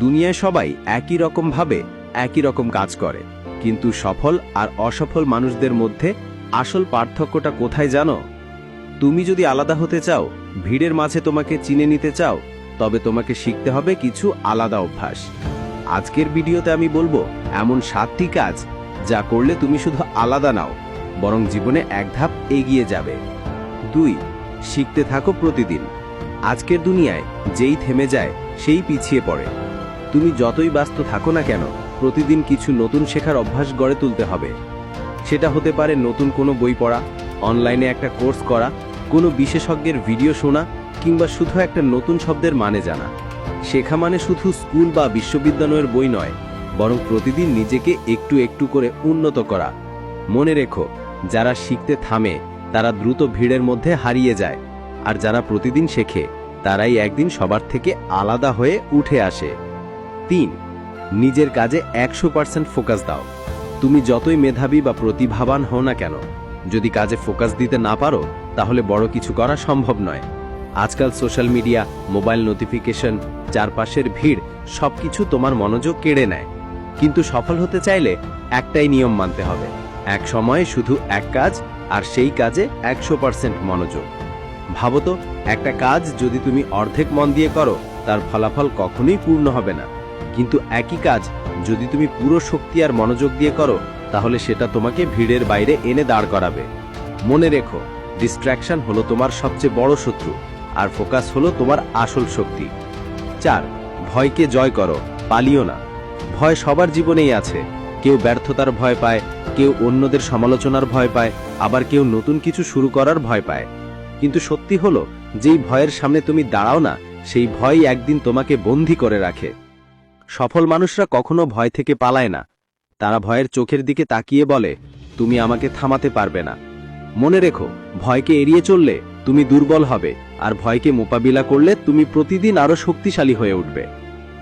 দুনিয়ায় সবাই একই রকম ভাবে, একই রকম কাজ করে। কিন্তু সফল আর অসফল মানুষদের মধ্যে আসল পার্থক্যটা কোথায় জানো? তুমি যদি আলাদা হতে চাও, ভিড়ের মাঝে তোমাকে চিনে নিতে চাও, তবে তোমাকে শিখতে হবে কিছু আলাদা অভ্যাস। আজকের ভিডিওতে আমি বলব, এমন সাতটি কাজ যা করলে তুমি শুধু আলাদা নাও, বরং জীবনে এক ধাপ এগিয়ে যাবে। দুই, শিখতে থাকো প্রতিদিন। আজকের দুনিয়ায় যেই থেমে যায়, সেই পিছিয়ে পড়ে। তুমি যতই ব্যস্ত থাকো না কেন, প্রতিদিন কিছু নতুন শেখার অভ্যাস গড়ে তুলতে হবে। সেটা হতে পারে নতুন কোনো বই পড়া, অনলাইনে একটা কোর্স করা, কোনো বিশেষজ্ঞের ভিডিও শোনা, কিংবা শুধু একটা নতুন শব্দের মানে জানা। শেখা মানে শুধু স্কুল বা বিশ্ববিদ্যালয়ের বই নয়, বরং প্রতিদিন নিজেকে একটু একটু করে উন্নত করা। মনে রেখো, যারা শিখতে থামে, তারা দ্রুত ভিড়ের মধ্যে হারিয়ে যায়। আর যারা প্রতিদিন শেখে, তারাই একদিন সবার থেকে আলাদা হয়ে উঠে আসে। তিন, নিজের কাজে একশো পার্সেন্ট ফোকাস দাও। তুমি যতই মেধাবী বা প্রতিভাবান হও না কেন, যদি কাজে ফোকাস দিতে না পারো, তাহলে বড় কিছু করা সম্ভব নয়। আজকাল সোশ্যাল মিডিয়া মোবাইল নোটিফিকেশন চারপাশের ভিড়, সবকিছু তোমার মনোযোগ কেড়ে নেয়। কিন্তু সফল হতে চাইলে একটাই নিয়ম মানতে হবে। এক সময়ে শুধু এক কাজ আর সেই কাজে একশো পার্সেন্ট মনোযোগ। ভাবো তো, একটা কাজ যদি তুমি অর্ধেক মন দিয়ে করো, তার ফলাফল কখনোই পূর্ণ হবে না। কিন্তু একই কাজ, যদি তুমি পুরো শক্তি আর মনোযোগ দিয়ে করো, তাহলে সেটা তোমাকে ভিড়ের বাইরে এনে দাঁড় করাবে। মনে রেখো ডিস্ট্র্যাকশন হলো তোমার সবচেয়ে বড় শত্রু, আর ফোকাস হলো তোমার আসল শক্তি। চার, ভয়কে জয় করো, পালিও না। ভয় সবার জীবনেই আছে। কেউ ব্যর্থতার ভয় পায়, কেউ অন্যদের সমালোচনার ভয় পায়, আবার কেউ নতুন কিছু শুরু করার ভয় পায়। কিন্তু সত্যি হলো, যেই ভয়ের সামনে তুমি দাঁড়াও না, সেই ভয় একদিন তোমাকে বন্দি করে রাখে। সফল মানুষরা কখনো ভয় থেকে পালায় না। তারা ভয়ের চোখের দিকে তাকিয়ে বলে, তুমি আমাকে থামাতে পারবে না। মনে রেখো, ভয়কে এড়িয়ে চললে তুমি দুর্বল হবে, আর ভয়কে মোকাবিলা করলে তুমি প্রতিদিন আরও শক্তিশালী হয়ে উঠবে।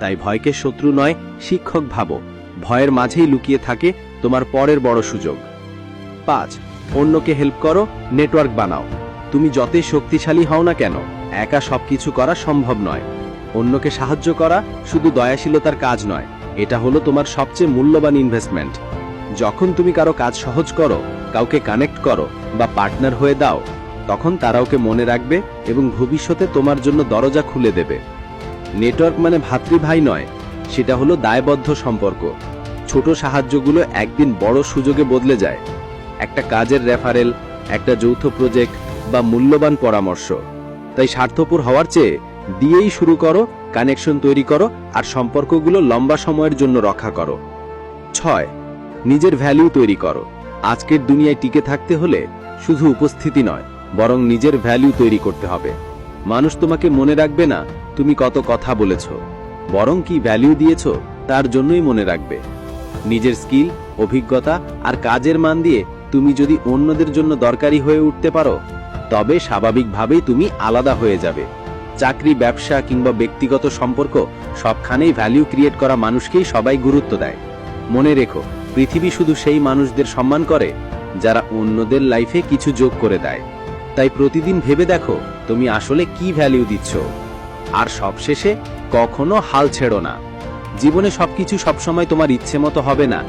তাই ভয়কে শত্রু নয়, শিক্ষক ভাবো। ভয়ের মাঝেই লুকিয়ে থাকে তোমার পরের বড় সুযোগ। পাঁচ, অন্যকে হেল্প করো, নেটওয়ার্ক বানাও। তুমি যতই শক্তিশালী হও না কেন, একা সবকিছু করা সম্ভব নয়। অন্যকে সাহায্য করা শুধু দয়াশীলতার কাজ নয়, এটা হলো তোমার সবচেয়ে মূল্যবান ইনভেস্টমেন্ট যখন তুমি কারও কাজ সহজ করো, কাউকে কানেক্ট করো বা পার্টনার হয়ে দাও, তখন তারা ওকে মনে রাখবে এবং ভবিষ্যতে তোমার জন্য দরজা খুলে দেবে। নেটওয়ার্ক মানে ভাতৃভাই নয়, সেটা হলো দায়বদ্ধ সম্পর্ক। ছোট সাহায্যগুলো একদিন বড় সুযোগে বদলে যায়। একটা কাজের রেফারেল একটা যৌথ প্রজেক্ট বা মূল্যবান পরামর্শ। তাই স্বার্থপর হওয়ার চেয়ে দিয়েই শুরু করো কানেকশন তৈরি করো আর সম্পর্কগুলো লম্বা সময়ের জন্য রক্ষা করো। ছয়, নিজের ভ্যালু তৈরি করো। আজকের দুনিয়ায় টিকে থাকতে হলে শুধু উপস্থিতি নয়, বরং নিজের ভ্যালু তৈরি করতে হবে। মানুষ তোমাকে মনে রাখবে না তুমি কত কথা বলেছ, বরং কি ভ্যালু দিয়েছ তার জন্যই মনে রাখবে। নিজের স্কিল অভিজ্ঞতা আর কাজের মান দিয়ে তুমি যদি অন্যদের জন্য দরকারি হয়ে উঠতে পারো, তবে স্বাভাবিকভাবেই তুমি আলাদা হয়ে যাবে। চাকরি, ব্যবসা কিংবা ব্যক্তিগত সম্পর্ক সবখানেই ভ্যালু ক্রিয়েট করা মানুষকেই সবাই গুরুত্ব দেয়। মনে রেখো, পৃথিবী শুধু সেই মানুষদের সম্মান করে যারা অন্যদের লাইফে কিছু যোগ করে দেয়। তাই প্রতিদিন ভেবে দেখো, তুমি আসলে কি ভ্যালু দিচ্ছ। আর সবশেষে, কখনো হাল ছেড়ো না। জীবনে সবকিছু সবসময় তোমার ইচ্ছে মতো হবে না।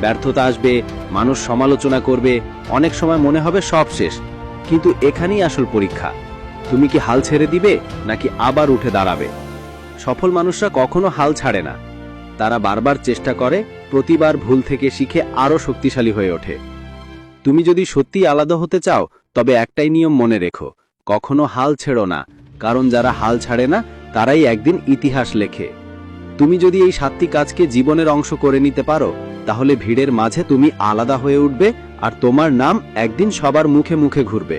ব্যর্থতা আসবে, মানুষ সমালোচনা করবে, অনেক সময় মনে হবে সব শেষ কিন্তু এখানেই আসল পরীক্ষা। তুমি কি হাল ছেড়ে দিবে নাকি আবার উঠে দাঁড়াবে? সফল মানুষরা কখনো হাল ছাড়ে না। তারা বারবার চেষ্টা করে, প্রতিবার ভুল থেকে শিখে আরও শক্তিশালী হয়ে ওঠে। তুমি যদি সত্যি আলাদা হতে চাও, তবে একটাই নিয়ম মনে রেখো, কখনো হাল ছেড়ো না, কারণ যারা হাল ছাড়ে না, তারাই একদিন ইতিহাস লেখে। তুমি যদি এই সাতটি কাজকে জীবনের অংশ করে নিতে পারো, তাহলে ভিড়ের মাঝে তুমি আলাদা হয়ে উঠবে আর তোমার নাম একদিন সবার মুখে মুখে ঘুরবে।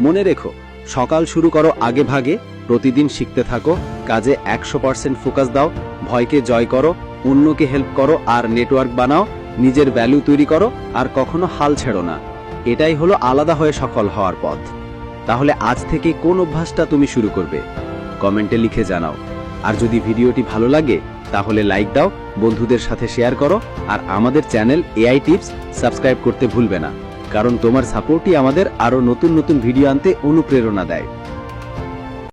মনে রেখো সকাল শুরু করো আগে ভাগে, প্রতিদিন শিখতে থাকো, কাজে একশো পার্সেন্ট ফোকাস দাও, ভয়কে জয় করো, অন্যকে হেল্প করো আর নেটওয়ার্ক বানাও, নিজের ভ্যালু তৈরি করো আর কখনো হাল ছেড়ো না। এটাই হলো আলাদা হয়ে সফল হওয়ার পথ। তাহলে আজ থেকে কোন অভ্যাসটা তুমি শুরু করবে? কমেন্টে লিখে জানাও। আর যদি ভিডিওটি ভালো লাগে, তাহলে লাইক দাও, বন্ধুদের সাথে শেয়ার করো, আর আমাদের চ্যানেল এআই টিপস সাবস্ক্রাইব করতে ভুলবে না। কারণ তোমার সাপোর্টই আমাদের আরও নতুন নতুন ভিডিও আনতে অনুপ্রেরণা দেয়।